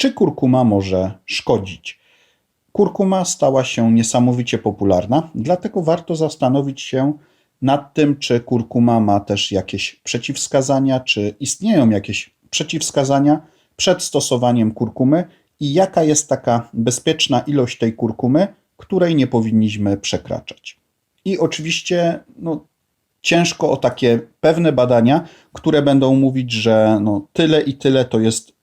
Czy kurkuma może szkodzić? Kurkuma stała się niesamowicie popularna, dlatego warto zastanowić się nad tym, czy kurkuma ma też jakieś przeciwwskazania, czy istnieją jakieś przeciwwskazania przed stosowaniem kurkumy i jaka jest taka bezpieczna ilość tej kurkumy, której nie powinniśmy przekraczać. I oczywiście no, ciężko o takie pewne badania, które będą mówić, że no, tyle i tyle to jest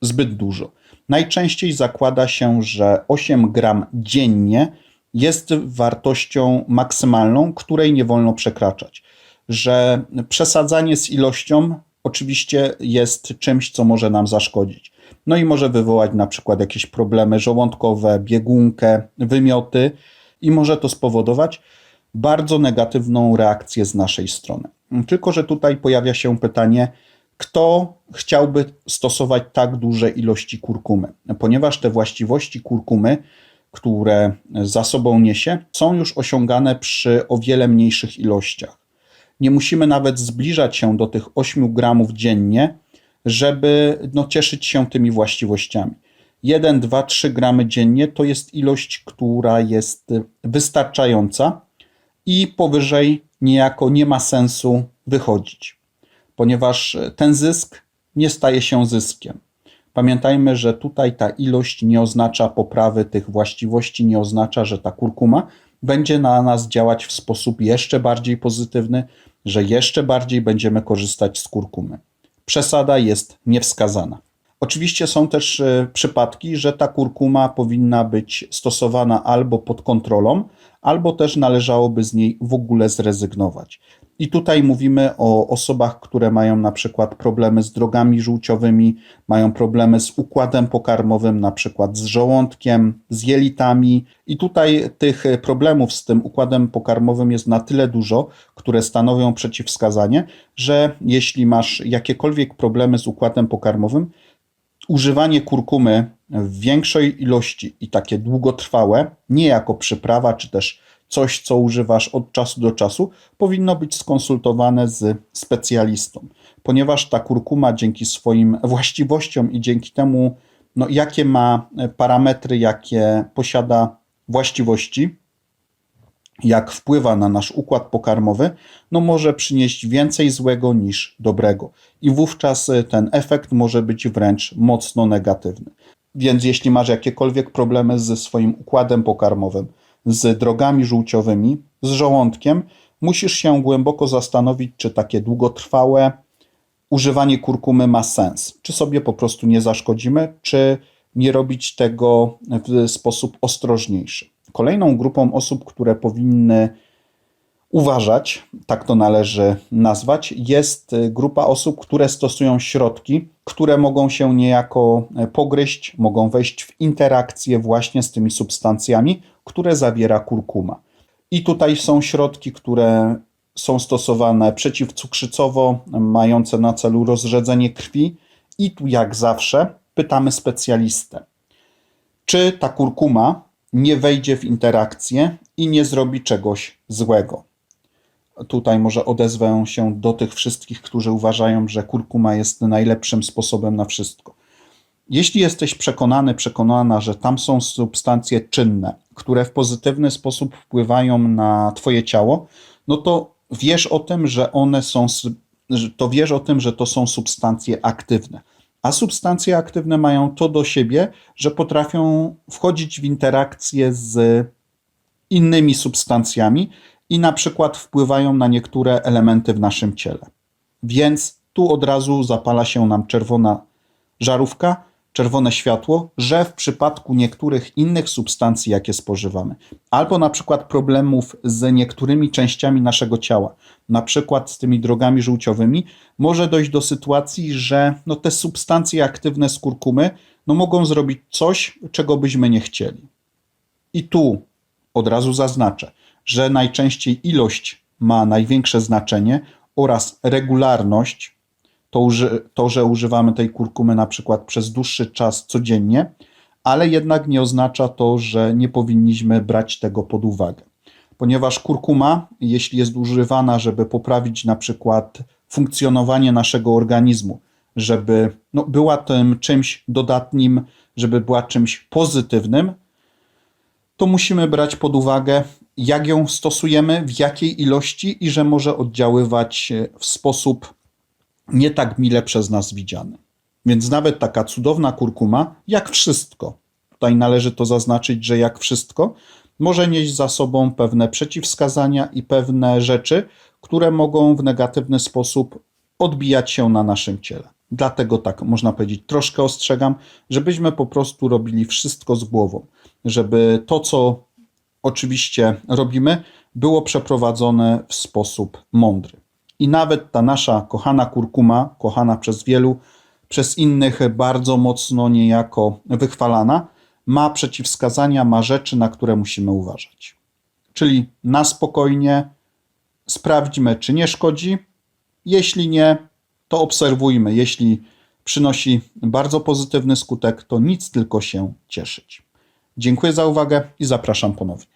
zbyt dużo. Najczęściej zakłada się, że 8 gram dziennie jest wartością maksymalną, której nie wolno przekraczać. Że przesadzanie z ilością oczywiście jest czymś, co może nam zaszkodzić. No i może wywołać na przykład jakieś problemy żołądkowe, biegunkę, wymioty i może to spowodować bardzo negatywną reakcję z naszej strony. Tylko, że tutaj pojawia się pytanie, kto chciałby stosować tak duże ilości kurkumy, ponieważ te właściwości kurkumy, które za sobą niesie, są już osiągane przy o wiele mniejszych ilościach. Nie musimy nawet zbliżać się do tych 8 gramów dziennie, żeby no, cieszyć się tymi właściwościami. 1, 2, 3 gramy dziennie to jest ilość, która jest wystarczająca i powyżej niejako nie ma sensu wychodzić ponieważ ten zysk nie staje się zyskiem. Pamiętajmy, że tutaj ta ilość nie oznacza poprawy tych właściwości, nie oznacza, że ta kurkuma będzie na nas działać w sposób jeszcze bardziej pozytywny, że jeszcze bardziej będziemy korzystać z kurkumy. Przesada jest niewskazana. Oczywiście są też e, przypadki, że ta kurkuma powinna być stosowana albo pod kontrolą, albo też należałoby z niej w ogóle zrezygnować. I tutaj mówimy o osobach, które mają na przykład problemy z drogami żółciowymi, mają problemy z układem pokarmowym, na przykład z żołądkiem, z jelitami. I tutaj tych problemów z tym układem pokarmowym jest na tyle dużo, które stanowią przeciwwskazanie, że jeśli masz jakiekolwiek problemy z układem pokarmowym, używanie kurkumy w większej ilości i takie długotrwałe, nie jako przyprawa czy też coś, co używasz od czasu do czasu, powinno być skonsultowane z specjalistą, ponieważ ta kurkuma dzięki swoim właściwościom i dzięki temu, no, jakie ma parametry, jakie posiada właściwości, jak wpływa na nasz układ pokarmowy, no może przynieść więcej złego niż dobrego. I wówczas ten efekt może być wręcz mocno negatywny. Więc jeśli masz jakiekolwiek problemy ze swoim układem pokarmowym, z drogami żółciowymi, z żołądkiem, musisz się głęboko zastanowić, czy takie długotrwałe używanie kurkumy ma sens. Czy sobie po prostu nie zaszkodzimy, czy nie robić tego w sposób ostrożniejszy. Kolejną grupą osób, które powinny uważać, tak to należy nazwać, jest grupa osób, które stosują środki, które mogą się niejako pogryźć, mogą wejść w interakcję właśnie z tymi substancjami, które zawiera kurkuma. I tutaj są środki, które są stosowane przeciwcukrzycowo, mające na celu rozrzedzenie krwi. I tu, jak zawsze, pytamy specjalistę, czy ta kurkuma nie wejdzie w interakcję i nie zrobi czegoś złego. Tutaj może odezwę się do tych wszystkich, którzy uważają, że kurkuma jest najlepszym sposobem na wszystko. Jeśli jesteś przekonany, przekonana, że tam są substancje czynne, które w pozytywny sposób wpływają na Twoje ciało, no to wiesz o tym, że one są, to wiesz o tym, że to są substancje aktywne. A substancje aktywne mają to do siebie, że potrafią wchodzić w interakcję z innymi substancjami i na przykład wpływają na niektóre elementy w naszym ciele. Więc tu od razu zapala się nam czerwona żarówka, czerwone światło, że w przypadku niektórych innych substancji, jakie spożywamy, albo na przykład problemów z niektórymi częściami naszego ciała, na przykład z tymi drogami żółciowymi, może dojść do sytuacji, że no, te substancje aktywne z kurkumy no, mogą zrobić coś, czego byśmy nie chcieli. I tu od razu zaznaczę, że najczęściej ilość ma największe znaczenie oraz regularność to, to, że używamy tej kurkumy na przykład przez dłuższy czas codziennie, ale jednak nie oznacza to, że nie powinniśmy brać tego pod uwagę. Ponieważ kurkuma, jeśli jest używana, żeby poprawić na przykład funkcjonowanie naszego organizmu, żeby no, była tym czymś dodatnim, żeby była czymś pozytywnym, to musimy brać pod uwagę, jak ją stosujemy, w jakiej ilości i że może oddziaływać e, w sposób nie tak mile przez nas widziany. Więc nawet taka cudowna kurkuma, jak wszystko, tutaj należy to zaznaczyć, że jak wszystko, może nieść za sobą pewne przeciwwskazania i pewne rzeczy, które mogą w negatywny sposób odbijać się na naszym ciele. Dlatego tak można powiedzieć, troszkę ostrzegam, żebyśmy po prostu robili wszystko z głową, żeby to, co oczywiście robimy, było przeprowadzone w sposób mądry. I nawet ta nasza kochana kurkuma, kochana przez wielu, przez innych bardzo mocno niejako wychwalana, ma przeciwwskazania, ma rzeczy, na które musimy uważać. Czyli na spokojnie sprawdźmy, czy nie szkodzi. Jeśli nie, to obserwujmy. Jeśli przynosi bardzo pozytywny skutek, to nic tylko się cieszyć. Dziękuję za uwagę i zapraszam ponownie.